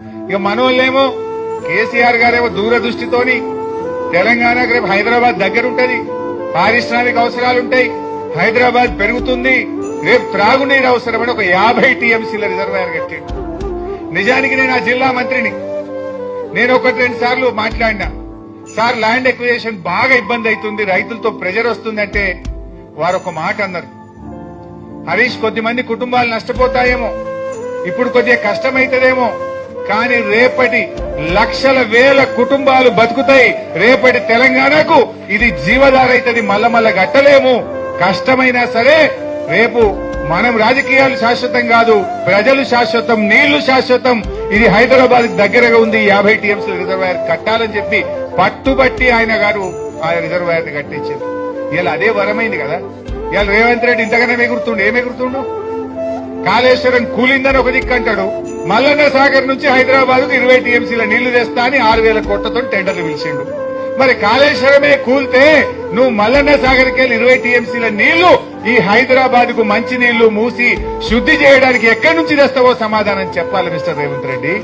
ఇక మనోళ్ళేమో కేసీఆర్ గారేమో దూరదృష్టితోని తెలంగాణకు రేపు హైదరాబాద్ దగ్గర ఉంటది పారిశ్రామిక అవసరాలు ఉంటాయి హైదరాబాద్ పెరుగుతుంది. రేపు త్రాగునీరు అవసరమని ఒక యాభై టీఎంసీల రిజర్వాయర్ కట్టిండు. నిజానికి నేను ఆ జిల్లా మంత్రిని. నేను ఒకటి రెండు సార్లు మాట్లాడినా. సార్ ల్యాండ్ ఎక్విజేషన్ బాగా ఇబ్బంది అవుతుంది. రైతులతో ప్రెజర్ వస్తుందంటే వారు ఒక మాట అన్నారు. హరీష్ కొద్ది మంది కుటుంబాలు నష్టపోతాయేమో. ఇప్పుడు కొద్దిగా కష్టమైతదేమో కానీ రేపటి లక్షల వేల కుటుంబాలు బతుకుతాయి. రేపటి తెలంగాణకు ఇది జీవధార అవుతుంది మల్ల మల్ల గట్టలేము. కష్టమైనా సరే రేపు మనం రాజకీయాలు శాశ్వతం కాదు ప్రజలు శాశ్వతం నీళ్ళు శాశ్వతం. ఇది హైదరాబాద్ దగ్గరగా ఉంది యాభై టీఎంసీ రిజర్వాయర్ కట్టాలని చెప్పి పట్టుబట్టి ఆయన గారు ఆ రిజర్వాయర్ కట్టించారు. ఇలా అదే వరమైంది కదా. ఇవాళ రేవంత్ రెడ్డి ఇంతగానే ఎగురుతుండు ఏం ఎగురుతుండు? కాళేశ్వరం కూలిందని ఒక దిక్కు అంటాడు. మల్లన్న సాగర్ నుంచి హైదరాబాద్ ఇరవై టీఎంసీల నీళ్ళు తెస్తా అని ఆరు వేల కోట్లతో టెండర్లు పిలిచిండు. మరి కాళేశ్వరమే కూల్తే నువ్వు మల్లన్న సాగర్కి వెళ్ళి ఇరవై టీఎంసీల నీళ్ళు ఈ హైదరాబాద్కు మంచి నీళ్ళు మూసి శుద్ధి చేయడానికి ఎక్కడి నుంచి తెస్తావో సమాధానం చెప్పాలి మిస్టర్ రేవంత్ రెడ్డి.